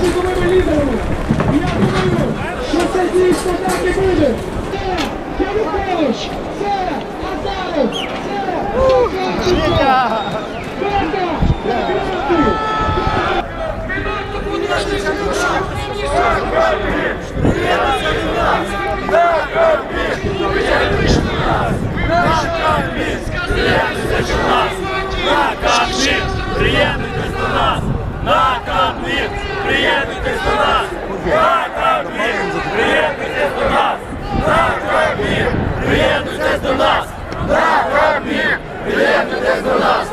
світовими лідерами. І я думаю, що це дійсно так і буде. Це Янукович, це Азаров, це Шевченко. Берка, Петрати. Минутно-художника душа, не сахарки. Приємний до нас на конфлікт! приєднуйтесь до нас! На кабір! Приєднуйтесь до нас! На кабір! Приєднуйтесь до нас! На кабір! Приєднуйтесь до нас!